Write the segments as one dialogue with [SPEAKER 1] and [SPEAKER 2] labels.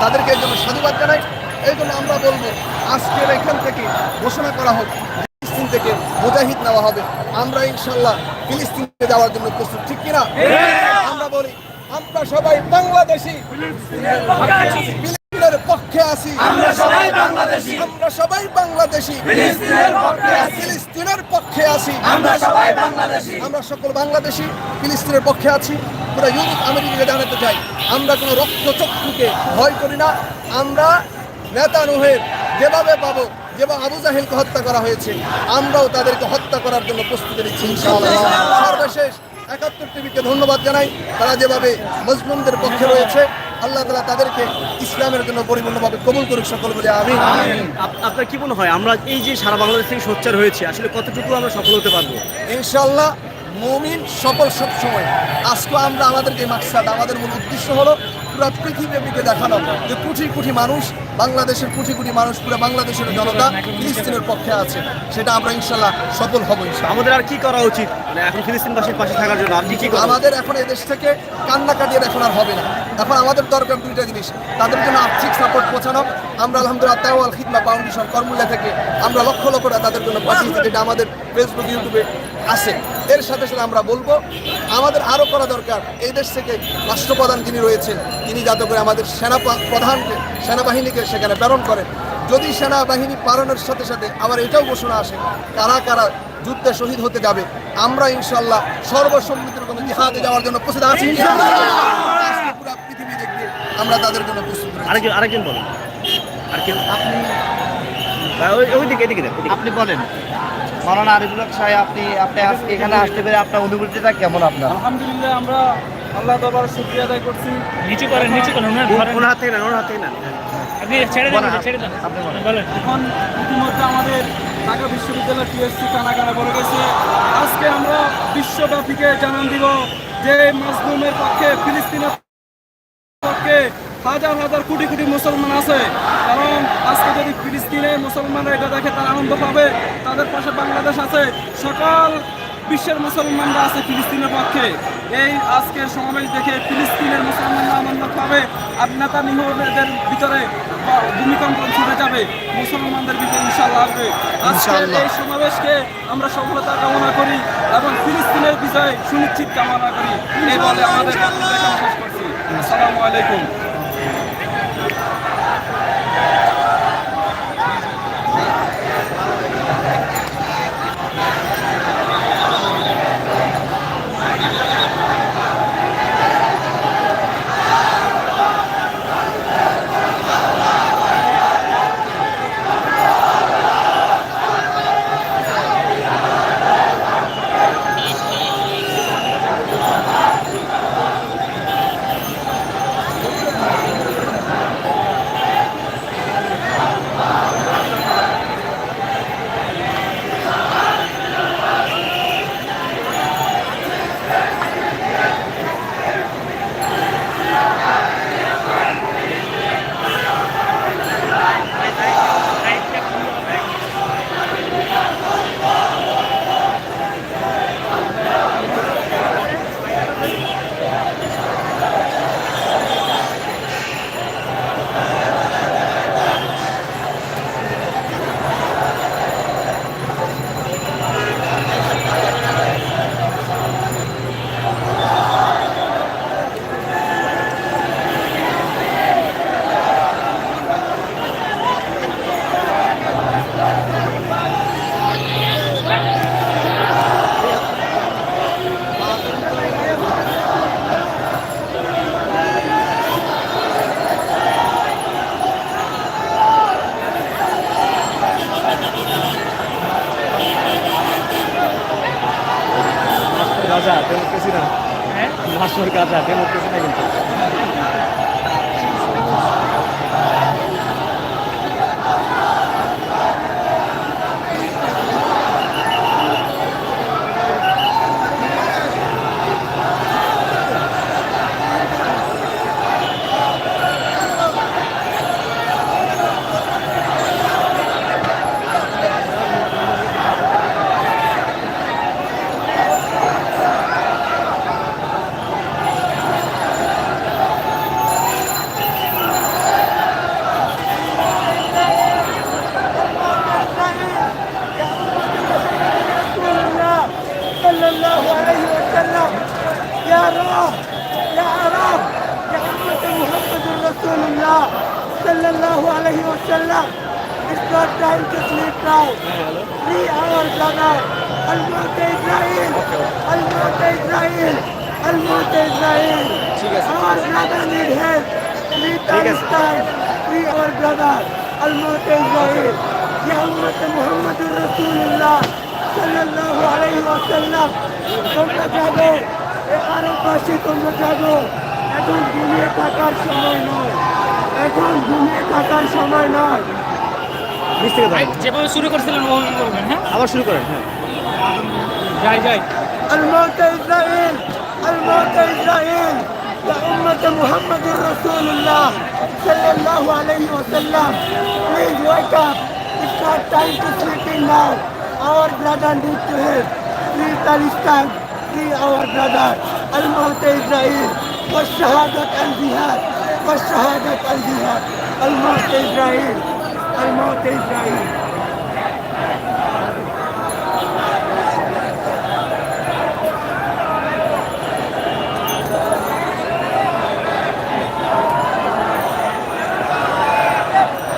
[SPEAKER 1] তাদেরকে এই জন্য সাধুবাদ জানাই। এই জন্য আমরা বলব আজকের এখান থেকে ঘোষণা করা হোক ফিলিস্তিন থেকে মুজাহিদ নেওয়া হবে। আমরা ইনশাল্লাহ ফিলিস্তিনে যাওয়ার জন্য প্রস্তুত ঠিক কিনা? আমরা বলি আমরা সবাই বাংলাদেশি। ফিলিস্তিনের পক্ষে আছি।
[SPEAKER 2] আমরা সবাই বাংলাদেশি।
[SPEAKER 1] আমরা সবাই বাংলাদেশি।
[SPEAKER 2] ফিলিস্তিনের পক্ষে আমরা
[SPEAKER 1] সকল বাংলাদেশি ফিলিস্তিনের পক্ষে আছি। পুরো ইউরোপ আমেরিকাকে জানাতে চাই, আমরা কোনো রক্তচক্ষুকে ভয় করি না। আমরা নেতা নুহের যেভাবে পাবো যেভাবে আবু জাহেলকে হত্যা করা হয়েছে, আমরাও তাদেরকে হত্যা করার জন্য প্রস্তুতি নিচ্ছি সর্বশেষ একাত্তর টিভিকে ধন্যবাদ জানাই। তারা যেভাবে মজলুমদের পক্ষে রয়েছে আল্লাহ তালা তাদেরকে ইসলামের জন্য পরিপূর্ণভাবে কবুল করুক সকল বলে আমি
[SPEAKER 3] আপনার কি মনে হয় আমরা এই যে সারা বাংলাদেশ থেকে সোচ্চার হয়েছে আসলে কতটুকু আমরা সফল হতে পারব?
[SPEAKER 1] ইনশাল্লাহ মুমিন সফল সব সময়। আজকে আমরা আমাদের যে মাকসাদ আমাদের মূল উদ্দেশ্য হলো পুরো পৃথিবীকে দেখানো যে কোটি কোটি মানুষ বাংলাদেশের কোটি কোটি মানুষ পুরো বাংলাদেশের জনতা ফিলিস্তিনের পক্ষে আছে। সেটা আমরা ইনশাল্লাহ সফল হব
[SPEAKER 3] আমাদের আর কি করা উচিত? মানে এখন ফিলিস্তিনবাসীর পাশে থাকার জন্য আপনি কি
[SPEAKER 1] আমাদের এখন এদেশ থেকে কান্নাকাটিয়ে এখন আর হবে না। এখন আমাদের দরকার দুইটা জিনিস। তাদের জন্য আর্থিক সাপোর্ট পৌঁছানো। আমরা আলহামদুলিল্লাহ তাওয়াল খিদমা ফাউন্ডেশন কর্মুল্লা থেকে আমরা লক্ষ লক্ষ টাকা তাদের জন্য পাঠিয়েছি যেটা আমাদের ফেসবুক ইউটিউবে আছে। এর সাথে সাথে আমরা বলব আমাদের আরও করা দরকার। এই দেশ থেকে রাষ্ট্রপ্রধান যিনি রয়েছেন তিনি যাতে করে আমাদের সেনা প্রধানকে সেনাবাহিনীকে সেখানে প্রেরণ করেন। যদি সেনাবাহিনী পালনের সাথে সাথে আবার এটাও ঘোষণা আসে কারা কারা যুদ্ধে শহীদ হতে যাবে আমরা ইনশাল্লাহ সর্বসম্মতির কোনো জিহাদে যাওয়ার জন্য প্রস্তুত আছি। পুরো পৃথিবী আমরা তাদের জন্য প্রস্তুত।
[SPEAKER 3] আরেকজন আরেকজন বলেন। আর কেউ আপনি ওইদিকে এদিকে দেন
[SPEAKER 4] আপনি বলেন। মাওলানা আরিফুল হক সাহেব আপনি আপনি আজকে এখানে আসতে পেরে আপনার অনুভূতিটা কেমন আপনার?
[SPEAKER 5] আলহামদুলিল্লাহ আমরা আল্লাহ দরবার শুক্রিয়া আদায় করছি।
[SPEAKER 6] নিচু করেন নিচু করেন ওনার
[SPEAKER 3] হাত না ওনার হাত না
[SPEAKER 6] আপনি ছেড়ে দেন ছেড়ে দেন।
[SPEAKER 4] আপনি বলেন।
[SPEAKER 6] বলেন।
[SPEAKER 5] এখন ইতিমধ্যে আমাদের ঢাকা বিশ্ববিদ্যালয় টিএসসি কানা কানা বলে গেছে আজকে আমরা বিশ্বব্যাপীকে জানান দিব যে মাজলুমের পক্ষে ফিলিস্তিনের পক্ষে হাজার হাজার কোটি কোটি মুসলমান আছে। কারণ আজকে যদি ফিলিস্তিনে মুসলমানরা এটা দেখে তারা আনন্দ পাবে। তাদের পাশে বাংলাদেশ আছে। সকল বিশ্বের মুসলমানরা আছে ফিলিস্তিনের পক্ষে। এই আজকের সমাবেশ দেখে ফিলিস্তিনের মুসলমানরা আনন্দ পাবে। আর নেতা নিহতদের ভিতরে ভূমিকম্প ছুটে যাবে। মুসলমানদের ভিতরে ইনশাল্লাহ আসবে। আজকের এই সমাবেশকে আমরা সফলতা কামনা করি এবং ফিলিস্তিনের বিজয় সুনিশ্চিত কামনা করি। এই বলে আমাদের শেষ করছি। আসসালামু আলাইকুম।
[SPEAKER 3] ভাষণ Gaza
[SPEAKER 7] not time to sleep now. Free our brother. Al-Mawt Israel. Al-Mawt Israel. Al-Mawt Israel. Our brother need help. Free Palestine. Free our brother. Al-Mawt Israel. Ya Ummat Muhammadur Rasulullah sallallahu alayhi wa sallam. তোমরা যাব এই আরববাসী তোমরা যাব এখন ঘুমিয়ে থাকার সময় নয় এখন ঘুমিয়ে থাকার সময় নয়
[SPEAKER 3] নিচ থেকে দাঁড়ান।
[SPEAKER 6] যেভাবে শুরু করছিলেন ওভাবে করবেন হ্যাঁ
[SPEAKER 3] আবার শুরু করেন হ্যাঁ
[SPEAKER 6] যাই যাই
[SPEAKER 7] الموت إسرائيل الموت إسرائيل يا أمة محمد رسول الله صلى الله عليه وسلم please wake up it's not time to sleeping now our brother need to help free Palestine free our brother الموت إسرائيل والشهادة الجهاد والشهادة الجهاد الموت إسرائيل الموت إسرائيل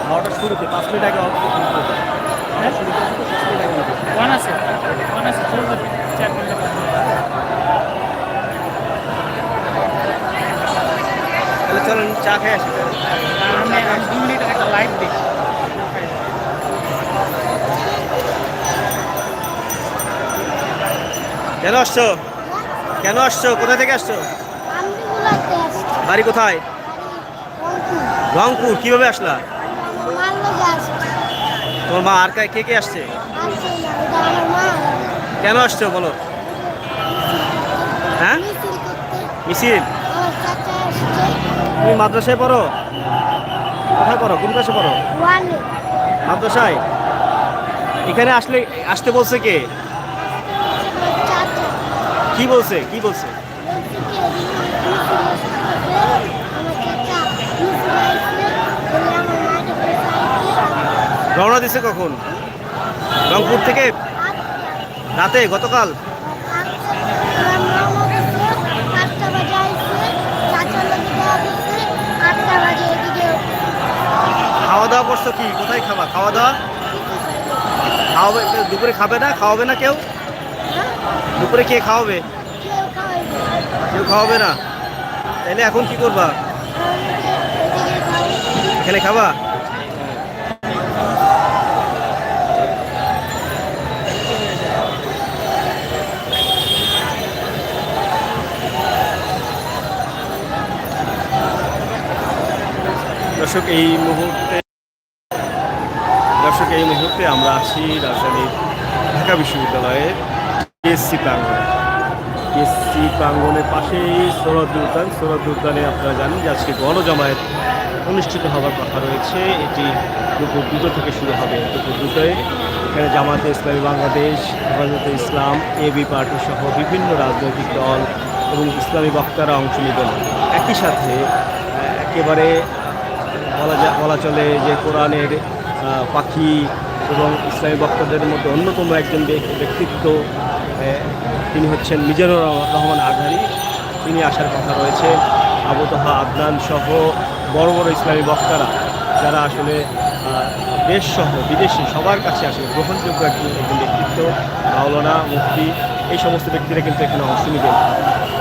[SPEAKER 3] নটার শুরুতে পাঁচ মিনিট আগে অফ করতে হবে।
[SPEAKER 6] হ্যাঁ ওয়ান আছে ওয়ান আছে শুরু করবেন চার ঘন্টা
[SPEAKER 3] তাহলে চলেন চা খেয়ে আসি
[SPEAKER 6] আমি আমি দু মিনিট একটা লাইট দিই
[SPEAKER 3] কেন আসছো? কেন আসছো? কোথা থেকে আসছো? বাড়ি কোথায়?
[SPEAKER 8] রংপুর।
[SPEAKER 3] কীভাবে আসলা? তোমার মা আর কে- কে আসছে? কেন আসছো বলো? হ্যাঁ?
[SPEAKER 8] মিছিল?
[SPEAKER 3] তুমি মাদ্রাসায় পড়ো? কোথায় পড়ো? কোন ক্লাসে পড়ো? মাদ্রাসায়? এখানে আসলে, আসতে বলছে কে? কি বলছে? কি বলছে? রওনা দিছে কখন? রংপুর থেকে? রাতে, গতকাল? খাওয়া দাওয়া করছ কি? কোথায় খাবা? খাওয়া দাওয়া? খাওয়াবে দুপুরে খাবে না? খাওয়াবে না কেউ? দুপুরে কে খাওয়াবে?
[SPEAKER 8] কেউ
[SPEAKER 3] খাওয়াবে না? তাহলে এখন কি করবা? এখানে খাবা? দর্শক, এই মুহূর্তে দর্শক, এই মুহূর্তে আমরা আছি রাজধানীর ঢাকা বিশ্ববিদ্যালয়ের পিএসসি প্রাঙ্গণে। পিএসসি প্রাঙ্গণের পাশেই সৌরভ উদ্যান সৌরভ উদ্যানে আপনারা জানেন যে আজকে গণজমায়েত অনুষ্ঠিত হওয়ার কথা রয়েছে। এটি দুপুর দুটো থেকে শুরু হবে দুপুর দুটোয়। এখানে জামাতে ইসলামী বাংলাদেশ, হেফাজতে ইসলাম এবি পার্টি সহ বিভিন্ন রাজনৈতিক দল এবং ইসলামী বক্তারা অংশ নেবেন। একই সাথে একেবারে বলা যা, বলা চলে যে কোরআনের পাখি এবং ইসলামী বক্তাদের মধ্যে অন্যতম একজন ব্যক- ব্যক্তিত্ব তিনি হচ্ছেন মিজানুর রহমান আঘারি তিনি আসার কথা রয়েছে আবু তাহা আদনান সহ বড় বড় ইসলামী বক্তারা যারা আসলে আহ, দেশ সহ বিদেশি সবার কাছে আসলে গ্রহণযোগ্য একজন একজন ব্যক্তিত্ব মাওলানা মুফতি এই সমস্ত ব্যক্তিরা কিন্তু এখানে অংশ নেবেন।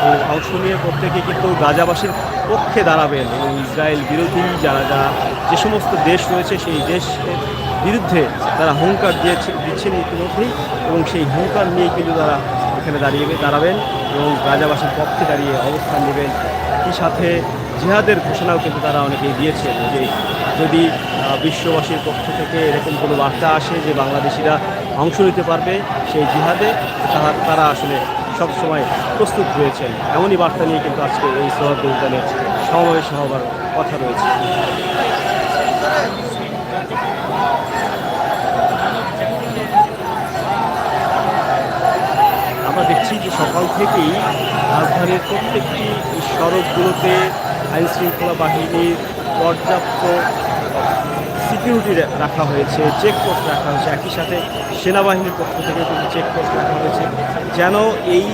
[SPEAKER 3] এই অংশ নিয়ে প্রত্যেকে কিন্তু গাজাবাসীর পক্ষে দাঁড়াবেন এবং ইসরায়েল বিরোধী যারা যারা যে সমস্ত দেশ রয়েছে সেই দেশের বিরুদ্ধে তারা হুঙ্কার দিয়েছে দিচ্ছেন ইতিমধ্যেই এবং সেই হুঙ্কার নিয়ে কিন্তু তারা এখানে দাঁড়িয়ে দাঁড়াবেন এবং গাজাবাসীর পক্ষে দাঁড়িয়ে অবস্থান নেবেন। একই সাথে জিহাদের ঘোষণাও কিন্তু তারা অনেকেই দিয়েছেন যে যদি বিশ্ববাসীর পক্ষ থেকে এরকম কোনো বার্তা আসে যে বাংলাদেশিরা অংশ নিতে পারবে সেই জিহাদে তারা তারা আসলে সবসময় প্রস্তুত রয়েছেন। এমনই বার্তা নিয়ে কিন্তু আজকে এই সৌহার্দ উদ্যানে সমাবেশ হওয়ার কথা রয়েছে। দেখছি যে সকাল থেকেই রাজধানীর প্রত্যেকটি সড়কগুলোতে আইন শৃঙ্খলা বাহিনীর পর্যাপ্ত সিকিউরিটি রাখা হয়েছে চেকপোস্ট রাখা হয়েছে। একই সাথে সেনাবাহিনীর পক্ষ থেকে কিন্তু চেকপোস্ট রাখা হয়েছে। যেন এই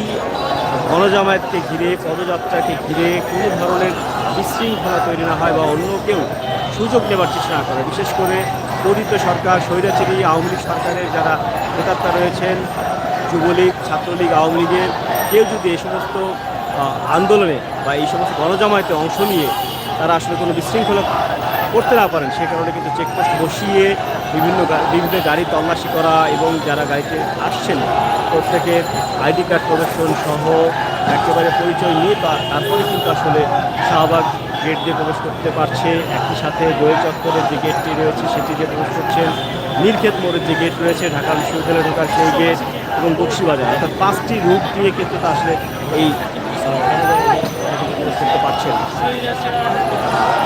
[SPEAKER 3] গণজামায়াতকে ঘিরে, পদযাত্রাকে ঘিরে কোনো ধরনের বিশৃঙ্খলা তৈরি না হয় বা অন্য কেউ সুযোগ নেবার চেষ্টা না করে। বিশেষ করে পতিত সরকার, স্বৈরাচারী, আওয়ামী লীগ সরকারের যারা নেতাত্তা রয়েছেন যুবলীগ, ছাত্রলীগ, আওয়ামী লীগের কেউ যদি এই সমস্ত আন্দোলনে বা এই সমস্ত গণজমায়েতে অংশ নিয়ে তারা আসলে কোনো বিশৃঙ্খলা করতে না পারেন, সে কারণে কিন্তু চেকপোস্ট বসিয়ে বিভিন্ন বিভিন্ন গাড়ি তল্লাশি করা এবং যারা গাড়িতে আসছেন, প্রত্যেকের আইডি কার্ড প্রদর্শন সহ একেবারে পরিচয় নিয়ে তারপরে কিন্তু আসলে শাহবাগ গেট দিয়ে প্রবেশ করতে পারছে। একই সাথে গোয়েল চত্বরের যে গেটটি রয়েছে, সেটি দিয়ে প্রবেশ করছেন নীলক্ষেত মোড়ের যে গেট রয়েছে, ঢাকা বিশ্ববিদ্যালয়ে ঢোকার সেই গেট। এবং বক্সিবাজার অর্থাৎ পাঁচটি রূপ দিয়ে কিন্তু তা আসলে এই করতে পারছে পারছেন